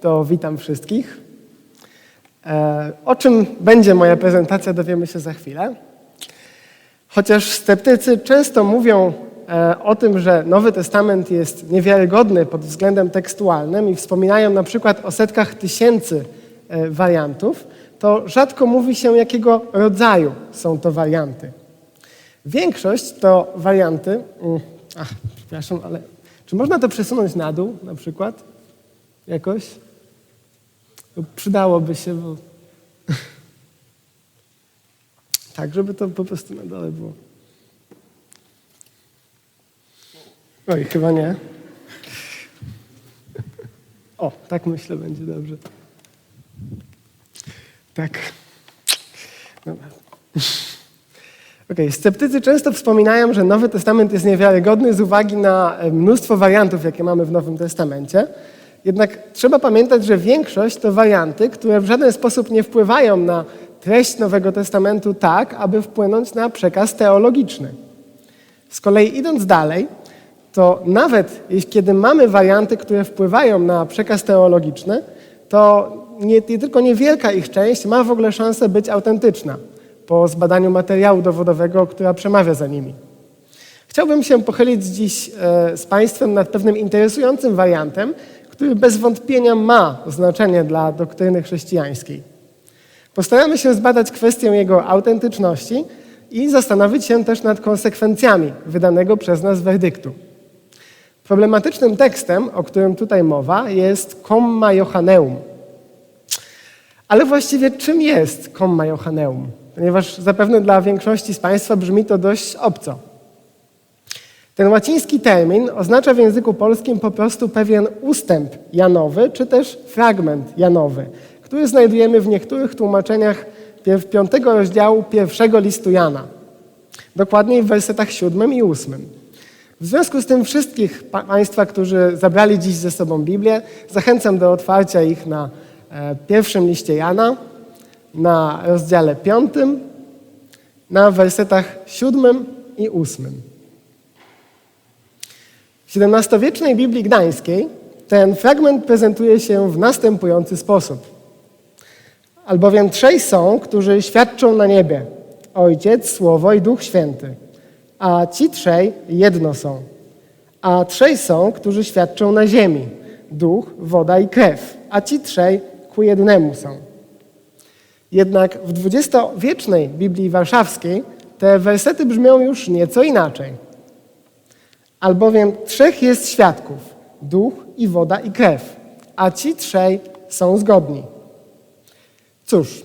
to witam wszystkich. E, O czym będzie moja prezentacja, dowiemy się za chwilę. Chociaż sceptycy często mówią e, o tym, że Nowy Testament jest niewiarygodny pod względem tekstualnym i wspominają na przykład o setkach tysięcy e, wariantów, to rzadko mówi się, jakiego rodzaju są to warianty. Większość to warianty. mm, Ach, przepraszam, ale czy można to przesunąć na dół na przykład? Jakoś? Bo Przydałoby się, bo. tak, żeby to po prostu na dole było. Oj, chyba nie. O, tak myślę, będzie dobrze. Tak. Dobra. Okej, Sceptycy często wspominają, że Nowy Testament jest niewiarygodny z uwagi na e, mnóstwo wariantów, jakie mamy w Nowym Testamencie. Jednak trzeba pamiętać, że większość to warianty, które w żaden sposób nie wpływają na treść Nowego Testamentu tak, aby wpłynąć na przekaz teologiczny. Z kolei idąc dalej, to nawet kiedy mamy warianty, które wpływają na przekaz teologiczny, to nie, nie tylko niewielka ich część ma w ogóle szansę być autentyczna po zbadaniu materiału dowodowego, która przemawia za nimi. Chciałbym się pochylić dziś e, z Państwem nad pewnym interesującym wariantem, który bez wątpienia ma znaczenie dla doktryny chrześcijańskiej. Postaramy się zbadać kwestię jego autentyczności i zastanowić się też nad konsekwencjami wydanego przez nas werdyktu. Problematycznym tekstem, o którym tutaj mowa, jest Comma Johanneum. Ale właściwie czym jest Comma Johanneum? Ponieważ zapewne dla większości z Państwa brzmi to dość obco. Ten łaciński termin oznacza w języku polskim po prostu pewien ustęp janowy, czy też fragment janowy, który znajdujemy w niektórych tłumaczeniach piątego rozdziału pierwszego listu Jana. Dokładniej w wersetach siódmym i ósmym. W związku z tym wszystkich pa- Państwa, którzy zabrali dziś ze sobą Biblię, zachęcam do otwarcia ich na e, pierwszym liście Jana, na rozdziale piątym, na wersetach siódmym i ósmym. W XVII-wiecznej Biblii Gdańskiej ten fragment prezentuje się w następujący sposób. Albowiem trzej są, którzy świadczą na niebie: Ojciec, Słowo i Duch Święty. A ci trzej jedno są. A trzej są, którzy świadczą na ziemi: Duch, woda i krew. A ci trzej ku jednemu są. Jednak w dwudziestowiecznej Biblii Warszawskiej te wersety brzmią już nieco inaczej. Albowiem trzech jest świadków: duch i woda i krew, a ci trzej są zgodni. Cóż,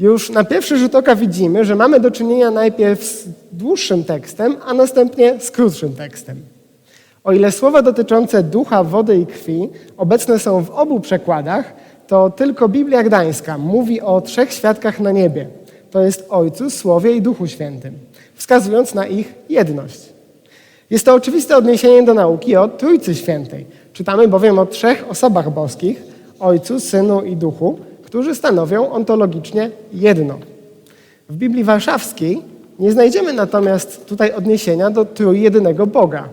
już na pierwszy rzut oka widzimy, że mamy do czynienia najpierw z dłuższym tekstem, a następnie z krótszym tekstem. O ile słowa dotyczące ducha, wody i krwi obecne są w obu przekładach, to tylko Biblia Gdańska mówi o trzech świadkach na niebie. To jest Ojcu, Słowie i Duchu Świętym, wskazując na ich jedność. Jest to oczywiste odniesienie do nauki o Trójcy Świętej. Czytamy bowiem o trzech osobach boskich, Ojcu, Synu i Duchu, którzy stanowią ontologicznie jedno. W Biblii Warszawskiej nie znajdziemy natomiast tutaj odniesienia do trójjedynego Boga.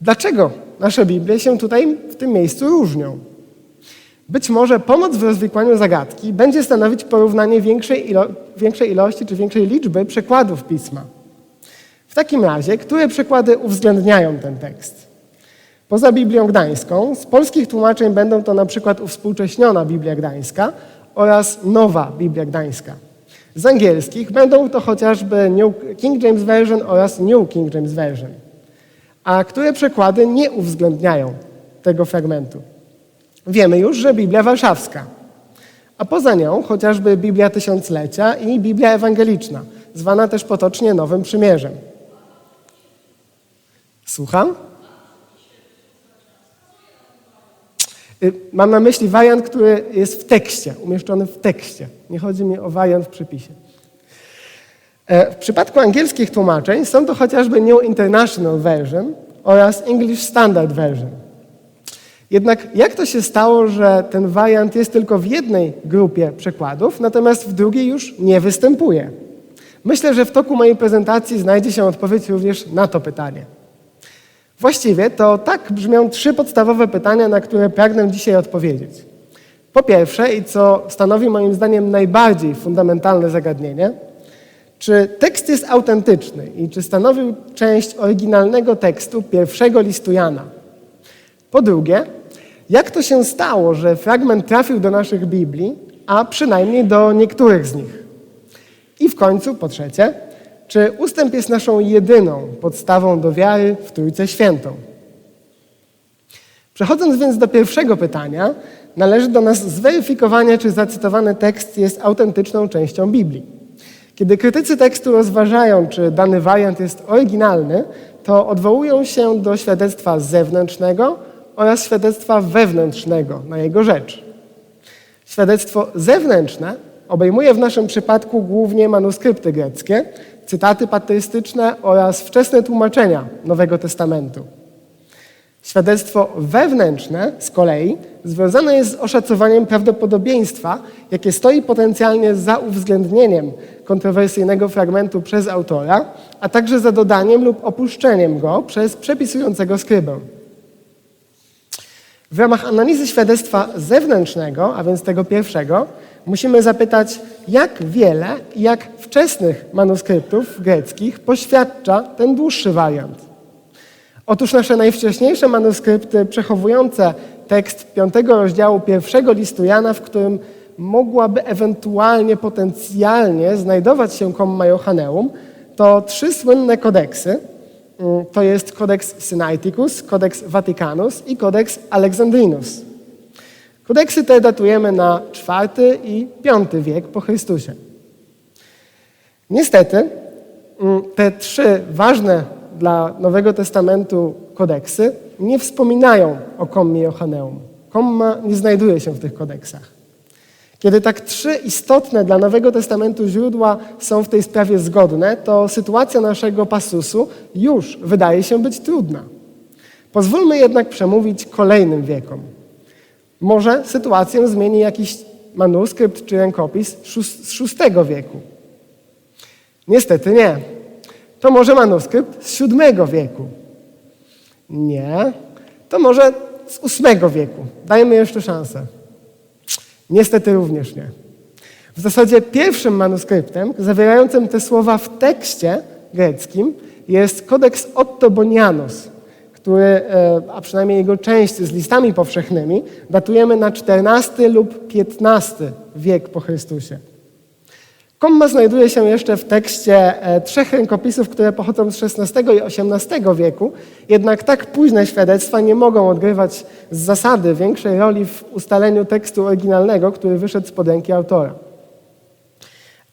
Dlaczego nasze Biblie się tutaj w tym miejscu różnią? Być może pomoc w rozwikłaniu zagadki będzie stanowić porównanie większej, ilo- większej ilości czy większej liczby przekładów pisma. Takim razie, które przekłady uwzględniają ten tekst? Poza Biblią Gdańską, z polskich tłumaczeń będą to na przykład uwspółcześniona Biblia Gdańska oraz nowa Biblia Gdańska. Z angielskich będą to chociażby New King James Version oraz New King James Version. A które przekłady nie uwzględniają tego fragmentu? Wiemy już, że Biblia Warszawska, a poza nią chociażby Biblia Tysiąclecia i Biblia Ewangeliczna, zwana też potocznie Nowym Przymierzem. Słucham? Y, Mam na myśli wariant, który jest w tekście, umieszczony w tekście. Nie chodzi mi o wariant w przypisie. E, W przypadku angielskich tłumaczeń są to chociażby New International Version oraz English Standard Version. Jednak jak to się stało, że ten wariant jest tylko w jednej grupie przekładów, natomiast w drugiej już nie występuje? Myślę, że w toku mojej prezentacji znajdzie się odpowiedź również na to pytanie. Właściwie to tak brzmią trzy podstawowe pytania, na które pragnę dzisiaj odpowiedzieć. Po pierwsze, i co stanowi moim zdaniem najbardziej fundamentalne zagadnienie, czy tekst jest autentyczny i czy stanowił część oryginalnego tekstu pierwszego listu Jana? Po drugie, jak to się stało, że fragment trafił do naszych Biblii, a przynajmniej do niektórych z nich? I w końcu, po trzecie, czy ustęp jest naszą jedyną podstawą do wiary w Trójcę Świętą? Przechodząc więc do pierwszego pytania, należy do nas zweryfikowanie, czy zacytowany tekst jest autentyczną częścią Biblii. Kiedy krytycy tekstu rozważają, czy dany wariant jest oryginalny, to odwołują się do świadectwa zewnętrznego oraz świadectwa wewnętrznego na jego rzecz. Świadectwo zewnętrzne obejmuje w naszym przypadku głównie manuskrypty greckie, cytaty patrystyczne oraz wczesne tłumaczenia Nowego Testamentu. Świadectwo wewnętrzne z kolei związane jest z oszacowaniem prawdopodobieństwa, jakie stoi potencjalnie za uwzględnieniem kontrowersyjnego fragmentu przez autora, a także za dodaniem lub opuszczeniem go przez przepisującego skrybę. W ramach analizy świadectwa zewnętrznego, a więc tego pierwszego, musimy zapytać, jak wiele i jak wczesnych manuskryptów greckich poświadcza ten dłuższy wariant. Otóż nasze najwcześniejsze manuskrypty przechowujące tekst piątego rozdziału pierwszego listu Jana, w którym mogłaby ewentualnie, potencjalnie znajdować się komma Johanneum, to trzy słynne kodeksy. To jest kodeks Sinaiticus, kodeks Vaticanus i kodeks Alexandrinus. Kodeksy te datujemy na IV i V wiek po Chrystusie. Niestety, te trzy ważne dla Nowego Testamentu kodeksy nie wspominają o kommie Johanneum. Komma nie znajduje się w tych kodeksach. Kiedy tak trzy istotne dla Nowego Testamentu źródła są w tej sprawie zgodne, to sytuacja naszego pasusu już wydaje się być trudna. Pozwólmy jednak przemówić kolejnym wiekom. Może sytuację zmieni jakiś manuskrypt czy rękopis z VI wieku. Niestety nie. To może manuskrypt z VII wieku. Nie. To może z VIII wieku. Dajmy jeszcze szansę. Niestety również nie. W zasadzie pierwszym manuskryptem zawierającym te słowa w tekście greckim jest kodeks Ottobonianus, który, e, a przynajmniej jego część z listami powszechnymi, datujemy na XIV lub XV wiek po Chrystusie. Komma znajduje się jeszcze w tekście e, trzech rękopisów, które pochodzą z XVI i XVIII wieku, jednak tak późne świadectwa nie mogą odgrywać z zasady większej roli w ustaleniu tekstu oryginalnego, który wyszedł spod ręki autora.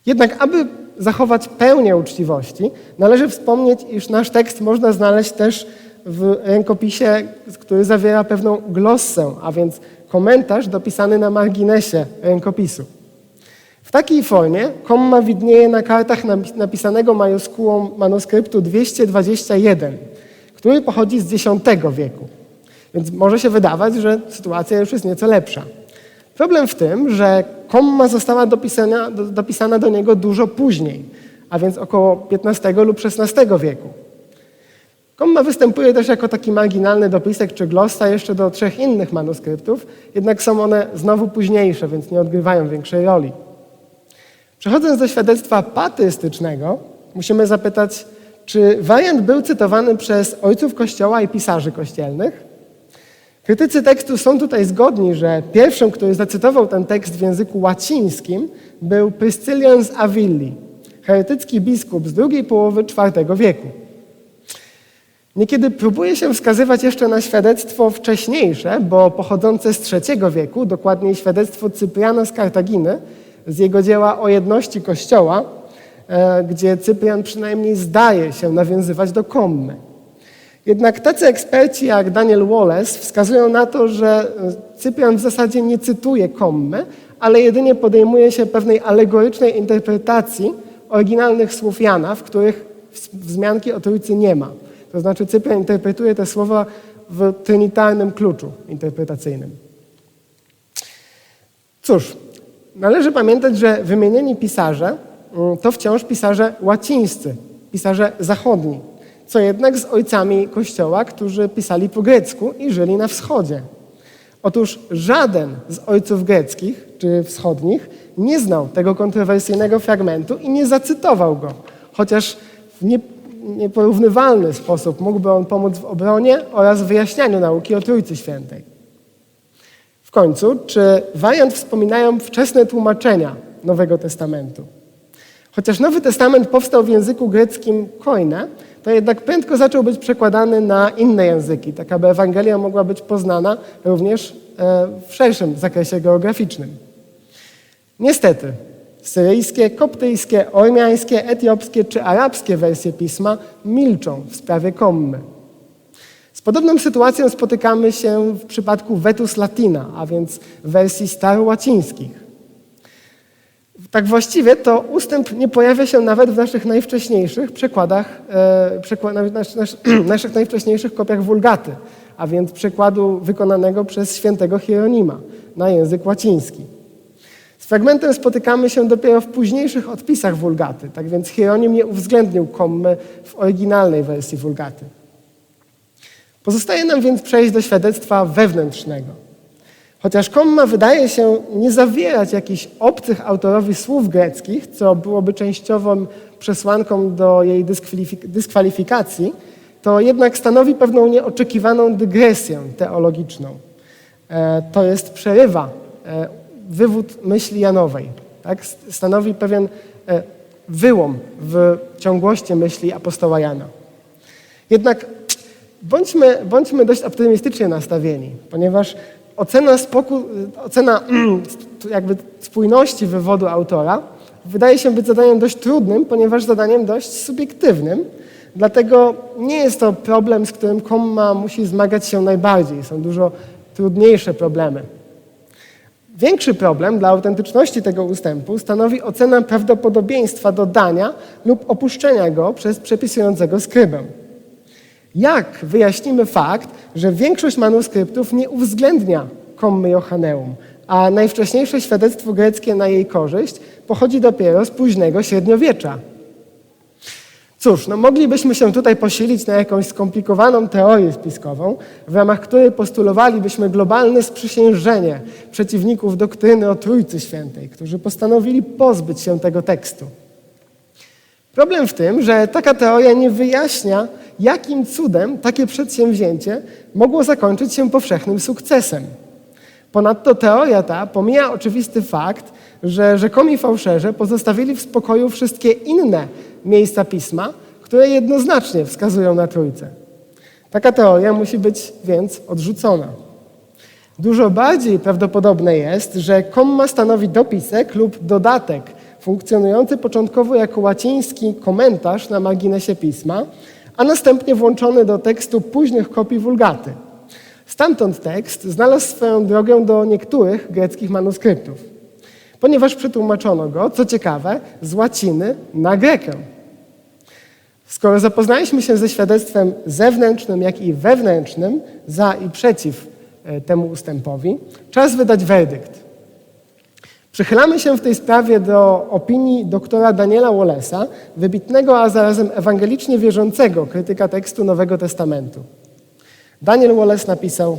Jednak aby zachować pełnię uczciwości, należy wspomnieć, iż nasz tekst można znaleźć też w rękopisie, który zawiera pewną glossę, a więc komentarz dopisany na marginesie rękopisu. W takiej formie komma widnieje na kartach napisanego majuskułą manuskryptu 221, który pochodzi z X wieku. Więc może się wydawać, że sytuacja już jest nieco lepsza. Problem w tym, że komma została dopisana, dopisana do niego dużo później, a więc około XV lub XVI wieku. Komma występuje też jako taki marginalny dopisek czy glossa jeszcze do trzech innych manuskryptów, jednak są one znowu późniejsze, więc nie odgrywają większej roli. Przechodząc do świadectwa patystycznego, musimy zapytać, czy wariant był cytowany przez ojców Kościoła i pisarzy kościelnych? Krytycy tekstu są tutaj zgodni, że pierwszym, który zacytował ten tekst w języku łacińskim, był Pryscylian z Avilli, heretycki biskup z drugiej połowy IV wieku. Niekiedy próbuje się wskazywać jeszcze na świadectwo wcześniejsze, bo pochodzące z III wieku, dokładniej świadectwo Cypriana z Kartaginy, z jego dzieła o jedności Kościoła, e, gdzie Cyprian przynajmniej zdaje się nawiązywać do kommy. Jednak tacy eksperci jak Daniel Wallace wskazują na to, że Cyprian w zasadzie nie cytuje kommy, ale jedynie podejmuje się pewnej alegorycznej interpretacji oryginalnych słów Jana, w których wzmianki o Trójcy nie ma. To znaczy Cyprian interpretuje te słowa w trinitarnym kluczu interpretacyjnym. Cóż, Należy pamiętać, że wymienieni pisarze mm, to wciąż pisarze łacińscy, pisarze zachodni. co jednak z ojcami Kościoła, którzy pisali po grecku i żyli na wschodzie. Otóż żaden z ojców greckich czy wschodnich nie znał tego kontrowersyjnego fragmentu i nie zacytował go, chociaż w nie, nieporównywalny sposób mógłby on pomóc w obronie oraz wyjaśnianiu nauki o Trójcy Świętej. W końcu, czy wariant wspominają wczesne tłumaczenia Nowego Testamentu? Chociaż Nowy Testament powstał w języku greckim koine, to jednak prędko zaczął być przekładany na inne języki, tak aby Ewangelia mogła być poznana również e, w szerszym zakresie geograficznym. Niestety, syryjskie, koptyjskie, ormiańskie, etiopskie czy arabskie wersje pisma milczą w sprawie kommy. Z podobną sytuacją spotykamy się w przypadku Vetus Latina, a więc wersji starołacińskich. Tak właściwie to ustęp nie pojawia się nawet w naszych najwcześniejszych przekładach, e, naszych najwcześniejszych kopiach wulgaty, a więc przekładu wykonanego przez świętego Hieronima na język łaciński. Z fragmentem spotykamy się dopiero w późniejszych odpisach wulgaty, tak więc Hieronim nie uwzględnił kommy w oryginalnej wersji wulgaty. Pozostaje nam więc przejść do świadectwa wewnętrznego. Chociaż komma wydaje się nie zawierać jakichś obcych autorowi słów greckich, co byłoby częściową przesłanką do jej dyskwalifikacji, to jednak stanowi pewną nieoczekiwaną dygresję teologiczną. E, to jest przerywa, e, wywód myśli Janowej. Tak? Stanowi pewien e, wyłom w ciągłości myśli apostoła Jana. Jednak bądźmy, bądźmy dość optymistycznie nastawieni, ponieważ ocena, spoku, ocena jakby spójności wywodu autora wydaje się być zadaniem dość trudnym, ponieważ zadaniem dość subiektywnym. Dlatego nie jest to problem, z którym komma musi zmagać się najbardziej. Są dużo trudniejsze problemy. Większy problem dla autentyczności tego ustępu stanowi ocena prawdopodobieństwa dodania lub opuszczenia go przez przepisującego skrybę. Jak wyjaśnimy fakt, że większość manuskryptów nie uwzględnia kommy Johanneum, a najwcześniejsze świadectwo greckie na jej korzyść pochodzi dopiero z późnego średniowiecza? Cóż, no moglibyśmy się tutaj posilić na jakąś skomplikowaną teorię spiskową, w ramach której postulowalibyśmy globalne sprzysiężenie przeciwników doktryny o Trójcy Świętej, którzy postanowili pozbyć się tego tekstu. Problem w tym, że taka teoria nie wyjaśnia, jakim cudem takie przedsięwzięcie mogło zakończyć się powszechnym sukcesem. Ponadto teoria ta pomija oczywisty fakt, że rzekomi fałszerze pozostawili w spokoju wszystkie inne miejsca pisma, które jednoznacznie wskazują na Trójcę. Taka teoria musi być więc odrzucona. Dużo bardziej prawdopodobne jest, że komma stanowi dopisek lub dodatek funkcjonujący początkowo jako łaciński komentarz na marginesie pisma, a następnie włączony do tekstu późnych kopii wulgaty. Stamtąd tekst znalazł swoją drogę do niektórych greckich manuskryptów, ponieważ przetłumaczono go, co ciekawe, z łaciny na grekę. Skoro zapoznaliśmy się ze świadectwem zewnętrznym, jak i wewnętrznym za i przeciw e, temu ustępowi, czas wydać werdykt. Przychylamy się w tej sprawie do opinii doktora Daniela Wallace'a, wybitnego, a zarazem ewangelicznie wierzącego krytyka tekstu Nowego Testamentu. Daniel Wallace napisał: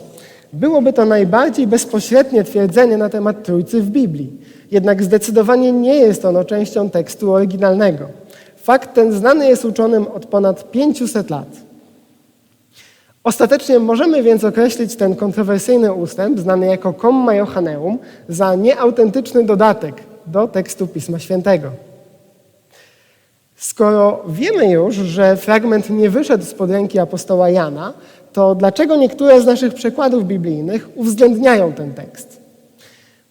Byłoby to najbardziej bezpośrednie twierdzenie na temat Trójcy w Biblii, jednak zdecydowanie nie jest ono częścią tekstu oryginalnego. Fakt ten znany jest uczonym od ponad 500 lat. Ostatecznie możemy więc określić ten kontrowersyjny ustęp, znany jako Comma Johanneum, za nieautentyczny dodatek do tekstu Pisma Świętego. Skoro wiemy już, że fragment nie wyszedł spod ręki apostoła Jana, to dlaczego niektóre z naszych przekładów biblijnych uwzględniają ten tekst?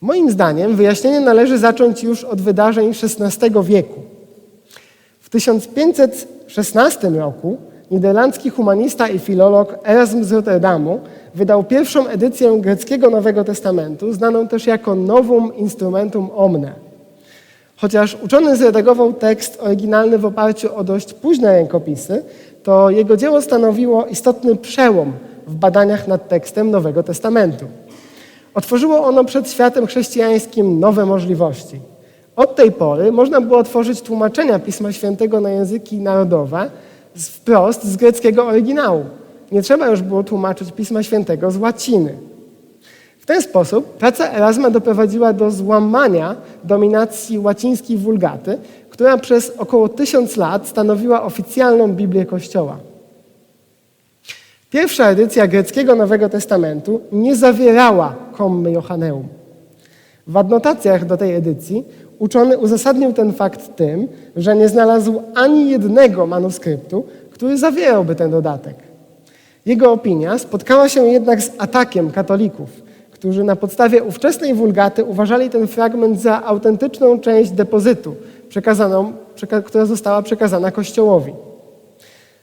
Moim zdaniem wyjaśnienie należy zacząć już od wydarzeń XVI wieku. W 1516 roku niderlandzki humanista i filolog Erasm z Rotterdamu wydał pierwszą edycję greckiego Nowego Testamentu, znaną też jako Novum Instrumentum Omne. Chociaż uczony zredagował tekst oryginalny w oparciu o dość późne rękopisy, to jego dzieło stanowiło istotny przełom w badaniach nad tekstem Nowego Testamentu. Otworzyło ono przed światem chrześcijańskim nowe możliwości. Od tej pory można było otworzyć tłumaczenia Pisma Świętego na języki narodowe, wprost z greckiego oryginału. Nie trzeba już było tłumaczyć Pisma Świętego z łaciny. W ten sposób praca Erasma doprowadziła do złamania dominacji łacińskiej wulgaty, która przez około tysiąc lat stanowiła oficjalną Biblię Kościoła. Pierwsza edycja greckiego Nowego Testamentu nie zawierała kommy Johanneum. W adnotacjach do tej edycji uczony uzasadnił ten fakt tym, że nie znalazł ani jednego manuskryptu, który zawierałby ten dodatek. Jego opinia spotkała się jednak z atakiem katolików, którzy na podstawie ówczesnej wulgaty uważali ten fragment za autentyczną część depozytu, która została przekazana Kościołowi.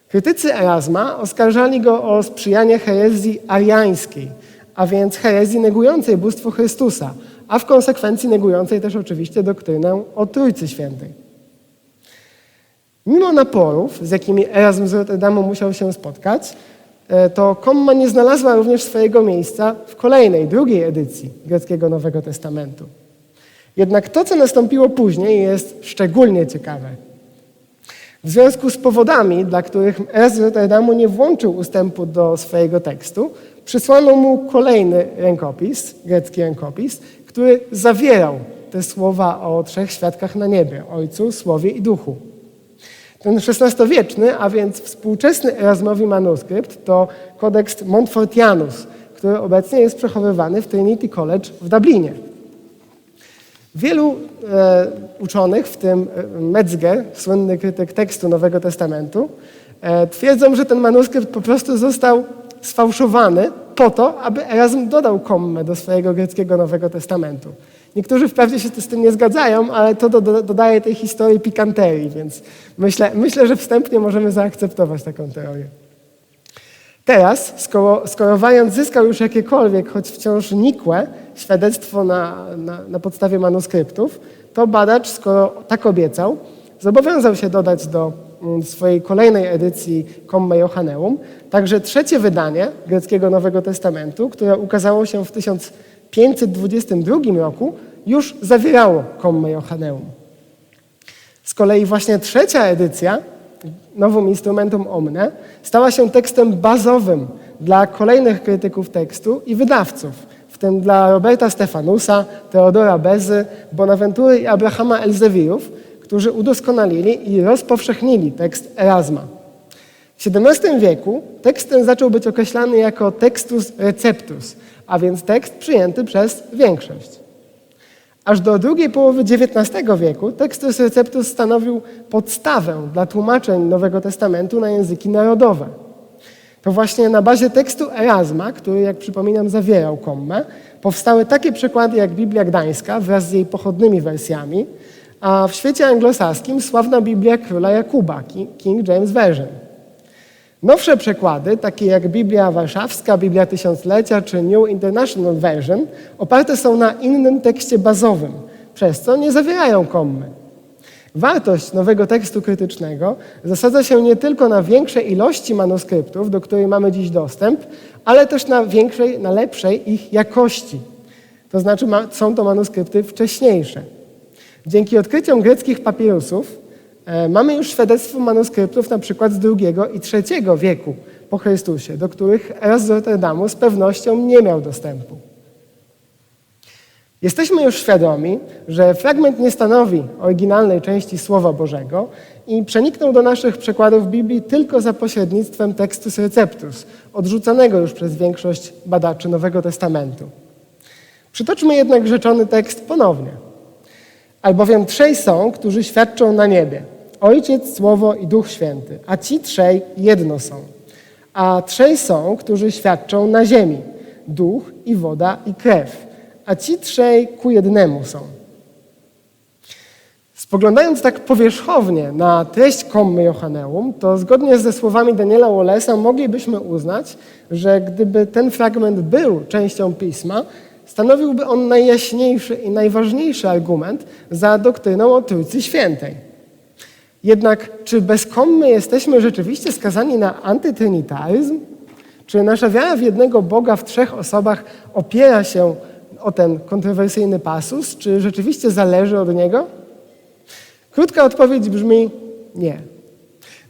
Krytycy Erasma oskarżali go o sprzyjanie herezji ariańskiej, a więc herezji negującej bóstwo Chrystusa, a w konsekwencji negującej też oczywiście doktrynę o Trójcy Świętej. Mimo naporów, z jakimi Erasm z Rotterdamu musiał się spotkać, e, to komma nie znalazła również swojego miejsca w kolejnej, drugiej edycji greckiego Nowego Testamentu. Jednak to, co nastąpiło później, jest szczególnie ciekawe. W związku z powodami, dla których Erasm z Rotterdamu nie włączył ustępu do swojego tekstu, przysłano mu kolejny rękopis, grecki rękopis, który zawierał te słowa o trzech świadkach na niebie, Ojcu, Słowie i Duchu. Ten XVI-wieczny, a więc współczesny Erasmowi manuskrypt to kodeks Montfortianus, który obecnie jest przechowywany w Trinity College w Dublinie. Wielu e, uczonych, w tym e, Metzger, słynny krytyk tekstu Nowego Testamentu, e, twierdzą, że ten manuskrypt po prostu został sfałszowany po to, aby Erasm dodał kommę do swojego greckiego Nowego Testamentu. Niektórzy wprawdzie się z tym nie zgadzają, ale to do, do, dodaje tej historii pikanterii, więc myślę, myślę, że wstępnie możemy zaakceptować taką teorię. Teraz, skoro, skoro wariant zyskał już jakiekolwiek, choć wciąż nikłe, świadectwo na, na, na podstawie manuskryptów, to badacz, skoro tak obiecał, zobowiązał się dodać do swojej kolejnej edycji Komme Johanneum także trzecie wydanie greckiego Nowego Testamentu, które ukazało się w 1522 roku, już zawierało Komme Johanneum. Z kolei właśnie trzecia edycja Nowum Instrumentum Omne stała się tekstem bazowym dla kolejnych krytyków tekstu i wydawców, w tym dla Roberta Stefanusa, Teodora Bezy, Bonaventury i Abrahama Elzewirów, którzy udoskonalili i rozpowszechnili tekst Erasma. W XVII wieku tekst ten zaczął być określany jako textus receptus, a więc tekst przyjęty przez większość. Aż do drugiej połowy XIX wieku Textus Receptus stanowił podstawę dla tłumaczeń Nowego Testamentu na języki narodowe. To właśnie na bazie tekstu Erasma, który, jak przypominam, zawierał kommę, powstały takie przykłady jak Biblia Gdańska wraz z jej pochodnymi wersjami, a w świecie anglosaskim sławna Biblia Króla Jakuba, King James Version. Nowsze przekłady, takie jak Biblia Warszawska, Biblia Tysiąclecia czy New International Version, oparte są na innym tekście bazowym, przez co nie zawierają kommy. Wartość nowego tekstu krytycznego zasadza się nie tylko na większej ilości manuskryptów, do której mamy dziś dostęp, ale też na większej, na lepszej ich jakości. To znaczy są to manuskrypty wcześniejsze. Dzięki odkryciom greckich papirusów e, mamy już świadectwo manuskryptów na przykład z II i III wieku po Chrystusie, do których Eras z Rotterdamu z pewnością nie miał dostępu. Jesteśmy już świadomi, że fragment nie stanowi oryginalnej części Słowa Bożego i przeniknął do naszych przekładów Biblii tylko za pośrednictwem Textus Receptus, odrzucanego już przez większość badaczy Nowego Testamentu. Przytoczmy jednak rzeczony tekst ponownie. Albowiem trzej są, którzy świadczą na niebie. Ojciec, Słowo i Duch Święty, a ci trzej jedno są. A trzej są, którzy świadczą na ziemi. Duch i woda i krew a ci trzej ku jednemu są. Spoglądając tak powierzchownie na treść kommy Johanneum, to zgodnie ze słowami Daniela Wallace'a moglibyśmy uznać, że gdyby ten fragment był częścią pisma, stanowiłby on najjaśniejszy i najważniejszy argument za doktryną o Trójcy Świętej. Jednak czy bez kommy jesteśmy rzeczywiście skazani na antytrynitaryzm? Czy nasza wiara w jednego Boga w trzech osobach opiera się o ten kontrowersyjny pasus, czy rzeczywiście zależy od niego? Krótka odpowiedź brzmi nie.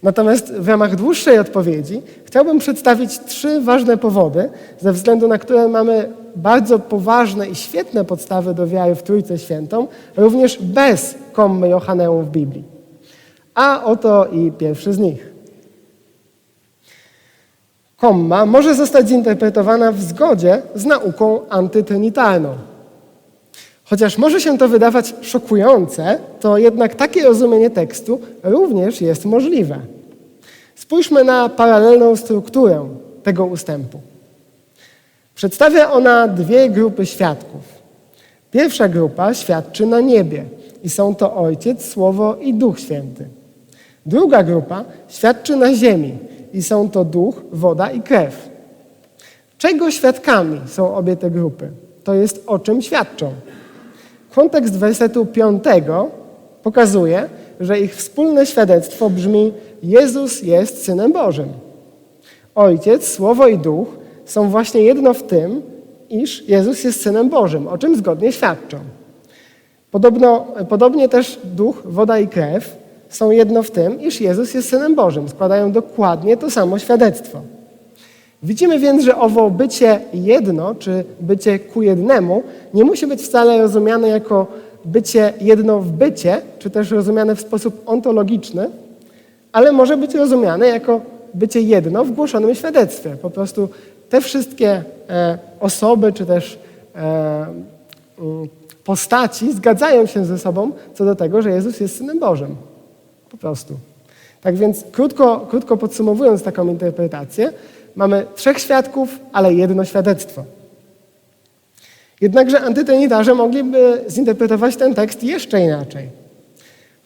Natomiast w ramach dłuższej odpowiedzi chciałbym przedstawić trzy ważne powody, ze względu na które mamy bardzo poważne i świetne podstawy do wiary w Trójcę Świętą, również bez kommy Johanneum w Biblii. A oto i pierwszy z nich. Komma może zostać zinterpretowana w zgodzie z nauką antytrynitarną. Chociaż może się to wydawać szokujące, to jednak takie rozumienie tekstu również jest możliwe. Spójrzmy na paralelną strukturę tego ustępu. Przedstawia ona dwie grupy świadków. Pierwsza grupa świadczy na niebie i są to Ojciec, Słowo i Duch Święty. Druga grupa świadczy na ziemi i są to duch, woda i krew. Czego świadkami są obie te grupy? To jest o czym świadczą. Kontekst wersetu 5 pokazuje, że ich wspólne świadectwo brzmi: Jezus jest synem Bożym. Ojciec, Słowo i Duch są właśnie jedno w tym, iż Jezus jest synem Bożym, o czym zgodnie świadczą. Podobno, podobnie też Duch, woda i krew są jedno w tym, iż Jezus jest synem Bożym. Składają dokładnie to samo świadectwo. Widzimy więc, że owo bycie jedno, czy bycie ku jednemu, nie musi być wcale rozumiane jako bycie jedno w bycie, czy też rozumiane w sposób ontologiczny, ale może być rozumiane jako bycie jedno w głoszonym świadectwie. Po prostu te wszystkie e, osoby, czy też e, mm, postaci zgadzają się ze sobą co do tego, że Jezus jest Synem Bożym. Po prostu. Tak więc, krótko, krótko podsumowując taką interpretację, mamy trzech świadków, ale jedno świadectwo. Jednakże antytrynitarze mogliby zinterpretować ten tekst jeszcze inaczej,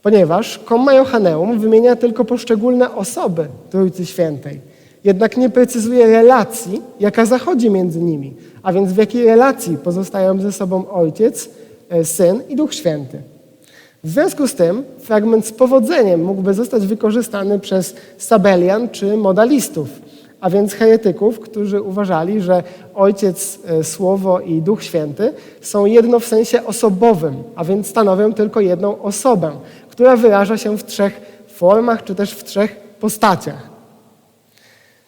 ponieważ komma Johanneum wymienia tylko poszczególne osoby Trójcy Świętej, jednak nie precyzuje relacji, jaka zachodzi między nimi, a więc w jakiej relacji pozostają ze sobą Ojciec, e, Syn i Duch Święty. W związku z tym fragment z powodzeniem mógłby zostać wykorzystany przez Sabelian czy modalistów, a więc heretyków, którzy uważali, że Ojciec, e, Słowo i Duch Święty są jedno w sensie osobowym, a więc stanowią tylko jedną osobę, która wyraża się w trzech formach czy też w trzech postaciach.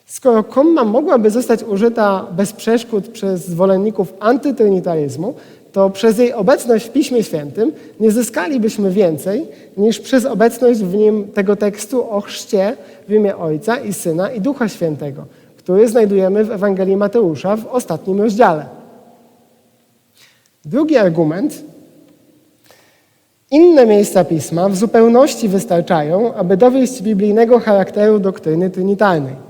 Skoro komma mogłaby zostać użyta bez przeszkód przez zwolenników antytrinitaryzmu, to przez jej obecność w Piśmie Świętym nie zyskalibyśmy więcej niż przez obecność w nim tego tekstu o chrzcie w imię Ojca i Syna i Ducha Świętego, który znajdujemy w Ewangelii Mateusza w ostatnim rozdziale. Drugi argument. Inne miejsca Pisma w zupełności wystarczają, aby dowieść biblijnego charakteru doktryny trinitarnej.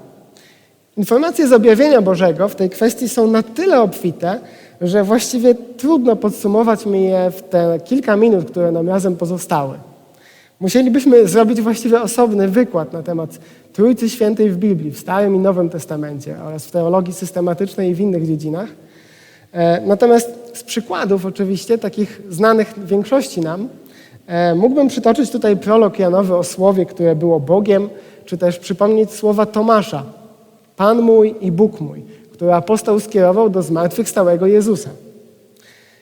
Informacje z objawienia Bożego w tej kwestii są na tyle obfite, że właściwie trudno podsumować mi je w te kilka minut, które nam razem pozostały. Musielibyśmy zrobić właściwie osobny wykład na temat Trójcy Świętej w Biblii, w Starym i Nowym Testamencie oraz w teologii systematycznej i w innych dziedzinach. E, natomiast z przykładów oczywiście, takich znanych większości nam, e, mógłbym przytoczyć tutaj prolog Janowy o słowie, które było Bogiem, czy też przypomnieć słowa Tomasza, Pan mój i Bóg mój, który apostoł skierował do zmartwychwstałego Jezusa.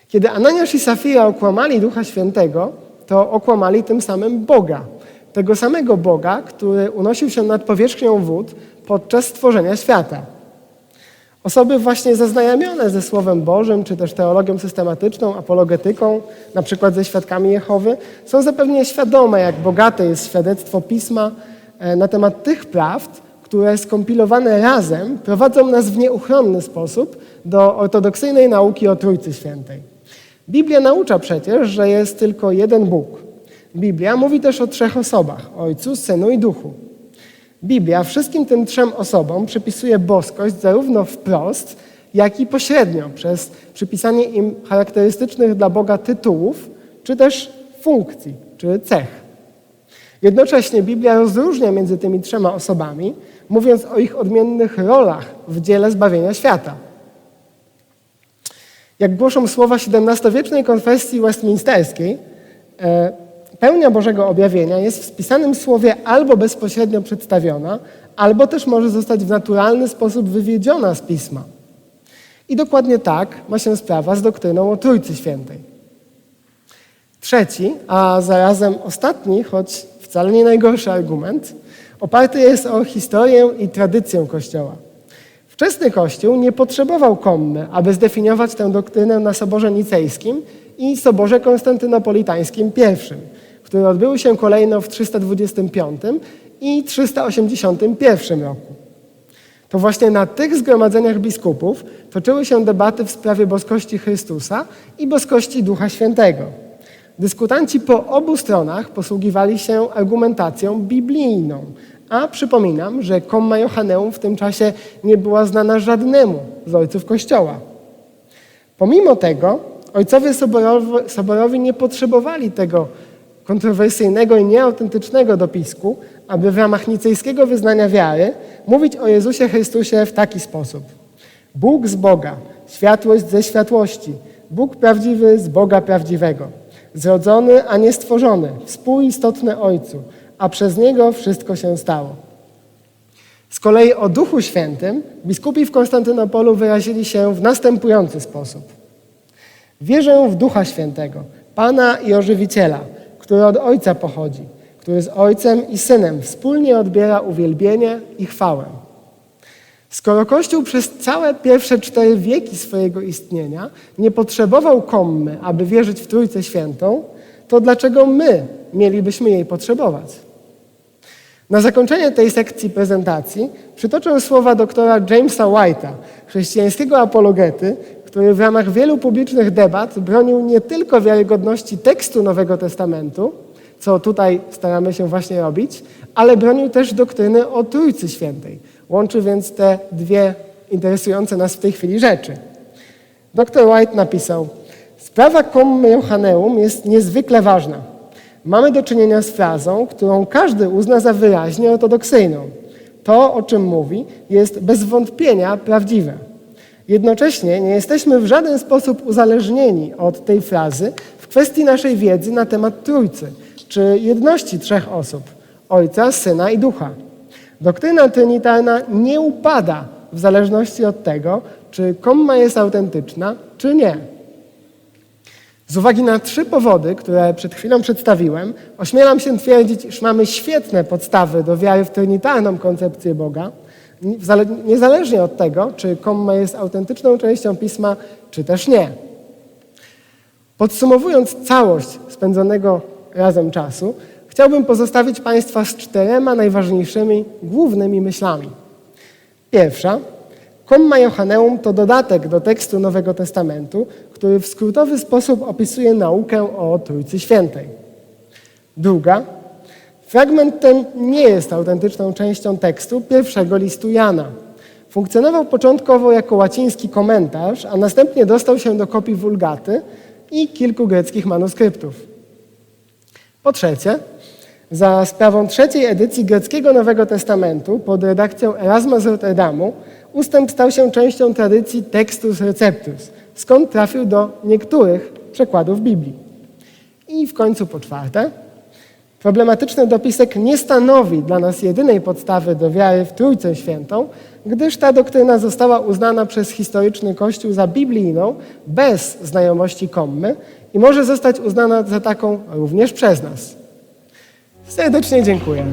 Kiedy Ananiasz i Safira okłamali Ducha Świętego, to okłamali tym samym Boga. Tego samego Boga, który unosił się nad powierzchnią wód podczas stworzenia świata. Osoby właśnie zaznajomione ze Słowem Bożym, czy też teologią systematyczną, apologetyką, na przykład ze świadkami Jehowy, są zapewne świadome, jak bogate jest świadectwo Pisma e, na temat tych prawd, które skompilowane razem prowadzą nas w nieuchronny sposób do ortodoksyjnej nauki o Trójcy Świętej. Biblia naucza przecież, że jest tylko jeden Bóg. Biblia mówi też o trzech osobach: Ojcu, Synu i Duchu. Biblia wszystkim tym trzem osobom przypisuje boskość zarówno wprost, jak i pośrednio przez przypisanie im charakterystycznych dla Boga tytułów, czy też funkcji, czy cech. Jednocześnie Biblia rozróżnia między tymi trzema osobami, mówiąc o ich odmiennych rolach w dziele zbawienia świata. Jak głoszą słowa XVII-wiecznej konfesji westminsterskiej, e, pełnia Bożego objawienia jest w spisanym słowie albo bezpośrednio przedstawiona, albo też może zostać w naturalny sposób wywiedziona z Pisma. I dokładnie tak ma się sprawa z doktryną o Trójcy Świętej. Trzeci, a zarazem ostatni, choć wcale nie najgorszy argument, Oparty jest o historię i tradycję Kościoła. Wczesny Kościół nie potrzebował kommy, aby zdefiniować tę doktrynę na Soborze Nicejskim i Soborze Konstantynopolitańskim I, które odbyły się kolejno w 325 i 381 roku. To właśnie na tych zgromadzeniach biskupów toczyły się debaty w sprawie boskości Chrystusa i boskości Ducha Świętego. Dyskutanci po obu stronach posługiwali się argumentacją biblijną, a przypominam, że Komma Johanneum w tym czasie nie była znana żadnemu z ojców Kościoła. Pomimo tego ojcowie soborowi, soborowi nie potrzebowali tego kontrowersyjnego i nieautentycznego dopisku, aby w ramach nicejskiego wyznania wiary mówić o Jezusie Chrystusie w taki sposób. Bóg z Boga, światłość ze światłości, Bóg prawdziwy z Boga prawdziwego, zrodzony, a nie stworzony, współistotny Ojcu, a przez Niego wszystko się stało. Z kolei o Duchu Świętym biskupi w Konstantynopolu wyrazili się w następujący sposób. Wierzę w Ducha Świętego, Pana i Ożywiciela, który od Ojca pochodzi, który z Ojcem i Synem wspólnie odbiera uwielbienie i chwałę. Skoro Kościół przez całe pierwsze cztery wieki swojego istnienia nie potrzebował kommy, aby wierzyć w Trójcę Świętą, to dlaczego my mielibyśmy jej potrzebować? Na zakończenie tej sekcji prezentacji przytoczę słowa doktora Jamesa White'a, chrześcijańskiego apologety, który w ramach wielu publicznych debat bronił nie tylko wiarygodności tekstu Nowego Testamentu, co tutaj staramy się właśnie robić, ale bronił też doktryny o Trójcy Świętej. Łączy więc te dwie interesujące nas w tej chwili rzeczy. Dr White napisał, sprawa Commy Johanneum jest niezwykle ważna. Mamy do czynienia z frazą, którą każdy uzna za wyraźnie ortodoksyjną. To, o czym mówi, jest bez wątpienia prawdziwe. Jednocześnie nie jesteśmy w żaden sposób uzależnieni od tej frazy w kwestii naszej wiedzy na temat Trójcy, czy jedności trzech osób Ojca, Syna i Ducha. Doktryna trinitarna nie upada w zależności od tego, czy komma jest autentyczna, czy nie. Z uwagi na trzy powody, które przed chwilą przedstawiłem, ośmielam się twierdzić, iż mamy świetne podstawy do wiary w trinitarną koncepcję Boga, niezależnie od tego, czy komma jest autentyczną częścią pisma, czy też nie. Podsumowując całość spędzonego razem czasu, chciałbym pozostawić Państwa z czterema najważniejszymi, głównymi myślami. Pierwsza, Komma Johanneum to dodatek do tekstu Nowego Testamentu, który w skrótowy sposób opisuje naukę o Trójcy Świętej. Druga, fragment ten nie jest autentyczną częścią tekstu pierwszego listu Jana. Funkcjonował początkowo jako łaciński komentarz, a następnie dostał się do kopii wulgaty i kilku greckich manuskryptów. Po trzecie, za sprawą trzeciej edycji greckiego Nowego Testamentu pod redakcją Erasma z Rotterdamu ustęp stał się częścią tradycji Textus Receptus, skąd trafił do niektórych przekładów Biblii. I w końcu po czwarte, problematyczny dopisek nie stanowi dla nas jedynej podstawy do wiary w Trójcę Świętą, gdyż ta doktryna została uznana przez historyczny Kościół za biblijną bez znajomości kommy i może zostać uznana za taką również przez nas. Serdecznie dziękuję.